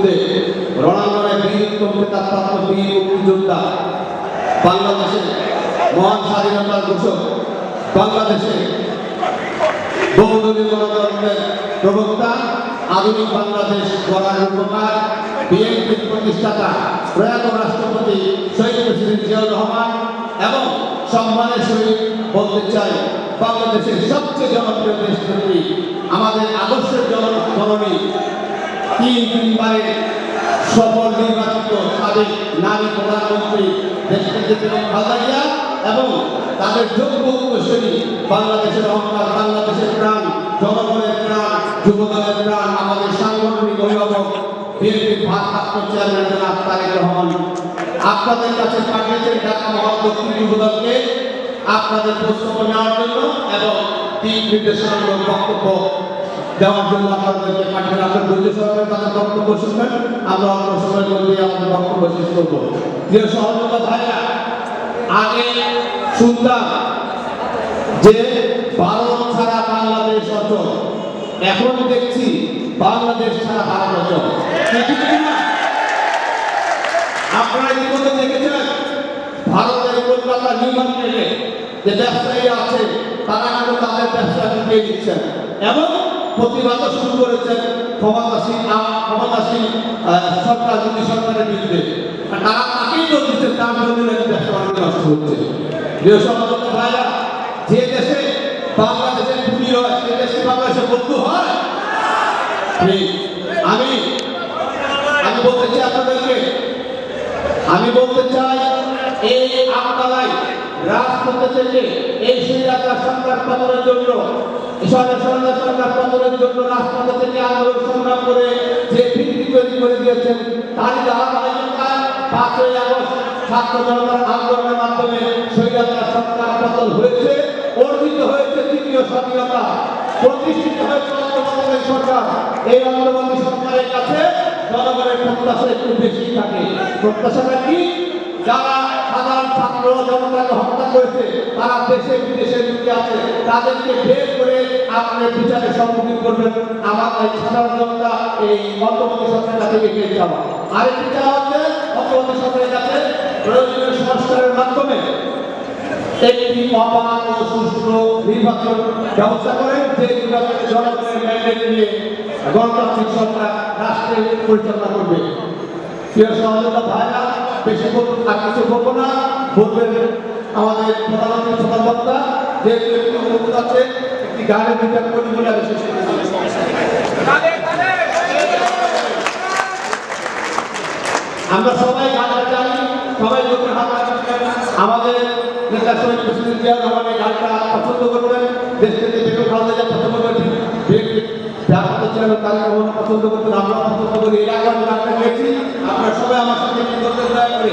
যুদ্ধে রণাঙ্গনে বীর উত্তমকে তার প্রাপ্ত বীর মুক্তিযোদ্ধা বাংলাদেশের মহান স্বাধীনতার ঘোষক বাংলাদেশে বহুদলীয় গণতন্ত্রের প্রবক্তা, আধুনিক বাংলাদেশ গড়ার রূপকার বিএনপির প্রতিষ্ঠাতা, প্রয়াত রাষ্ট্রপতি শহীদ প্রেসিডেন্ট জিয়াউর রহমান এবং সম্মানের সহিত বলতে চাই, বাংলাদেশের সবচেয়ে জনপ্রিয় দেশনেত্রী আমাদের আদর্শের জন জননী তিন তিনবারের সফল নির্বাচিত সাবেক নারী প্রধানমন্ত্রী দেশনেত্রী বেগম খালেদা এবং তাদের যোগ্য উত্তরসূরি বাংলাদেশের অহংকার, বাংলাদেশের প্রাণ, জনগণের প্রাণ, যুবদলের প্রাণ, আমাদের সাংগঠনিক অভিভাবক, বিএনপির ভারপ্রাপ্ত চেয়ারম্যান জনাব তারেক রহমান। আপনাদের কাছে পাঠিয়েছেন ঢাকা মহাদক্ষিণ যুবদলকে আপনাদের প্রস্তাব নেওয়ার জন্য এবং দিক নির্দেশনামূলক বক্তব্য দেওয়ার জন্য আপনাদেরকে পাঠিয়ে আপনার ধৈর্য সহকারে তাদের বক্তব্য আমরা অল্প সময়ের করব। প্রিয় সহযোগিতা ভাইরা, আগে শুনতাম যে ভারত ছাড়া বাংলাদেশ অচল। এখন দেখছি বাংলাদেশ ছাড়া ভারত অচল? আপনারা ইতিমধ্যে দেখেছেন ভারতের কলকাতা নিউ যে ব্যবসায়ী আছে, তারা কিন্তু তাদের ব্যবসা ঢুকিয়ে দিচ্ছেন। এবং প্রতিবাদও শুরু করেছেন ক্ষমতাসীন আম- ক্ষমতাসীন সরকার মোদী সরকারের বিরুদ্ধে। তারা তাকেই তো দিচ্ছেন তার জন্য নাকি ব্যবসা বাণিজ্য নষ্ট হচ্ছে সমাজত ভাইরা, যে দেশে বাংলাদেশের গুলি হয়, সে দেশে বাংলাদেশের বন্ধু হয়। আমি আমি বলতে চাই আপনাদেরকে, আমি বলতে চাই এই আপনারাই রাজপথে থেকে এই স্বৈরাচার সরকার পতনের জন্য ঈশ্বরের সরকার সরকার থেকে আন্দোলন করে যে ভিত্তি তৈরি করে দিয়েছেন, তারই ছাত্র জনতার আন্দোলনের মাধ্যমে স্বৈরাচার সরকার পতন হয়েছে, অর্জিত হয়েছে তৃতীয় স্বাধীনতা। প্রতিষ্ঠিত হয়েছে অন্তর্বর্তী সরকার। এই অন্তর্বর্তী সরকারের কাছে জনগণের প্রত্যাশা একটু বেশি থাকে। প্রত্যাশাটা কি? যারা তারা দেশে, বিদেশে লুকিয়ে আছে। তাদেরকে বের করে আপনি বিচারের সম্মুখীন করবেন। আমার এই সাধারণ সরকারের কাছে এগিয়ে যাওয়া আরেকটি হচ্ছে অন্তর্বর্তী সরকারের কাছে প্রয়োজনীয় সংস্কারের মাধ্যমে একটি অবাধ ও সুষ্ঠু নির্বাচন ব্যবস্থা করেন। যে নিয়ে পরিচালনা করবে। প্রিয় সহযোগিতা ভাইরা, বেশি আর কিছু বলব না। বলবেন আমাদের প্রধানমন্ত্রী প্রধান বক্তা অনুরোধ আছে, একটি গানের বিচার করি বলে আমি আমরা সবাই গানটা জানি, সবাই লোকের হাত আমাদের নেতা শহীদ প্রেসিডেন্ট জিয়াউর রহমান গানটা পছন্দ করবেন। দেশ থেকে বেগম খালেদা জিয়া পছন্দ করবেন আমরা আপনারা সবাই আমার সাথে করতে দয়া করে।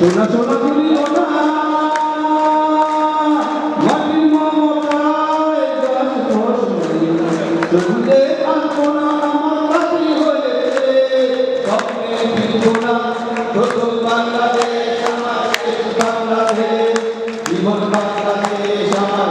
সোনা সোনা তুমি সোনা মাটির মমতায় গাছ বসে শহীদের আলপনা আমার কাছে হয়েছে স্বপ্নে প্রথম বাংলাদেশ, আমার বাংলাদেশ। জীবন বাংলাদেশ, আমার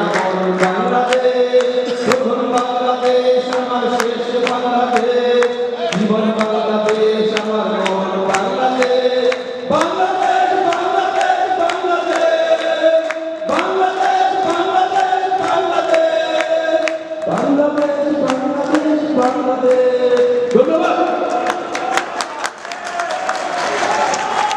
আমার শেষ বাংলাদেশ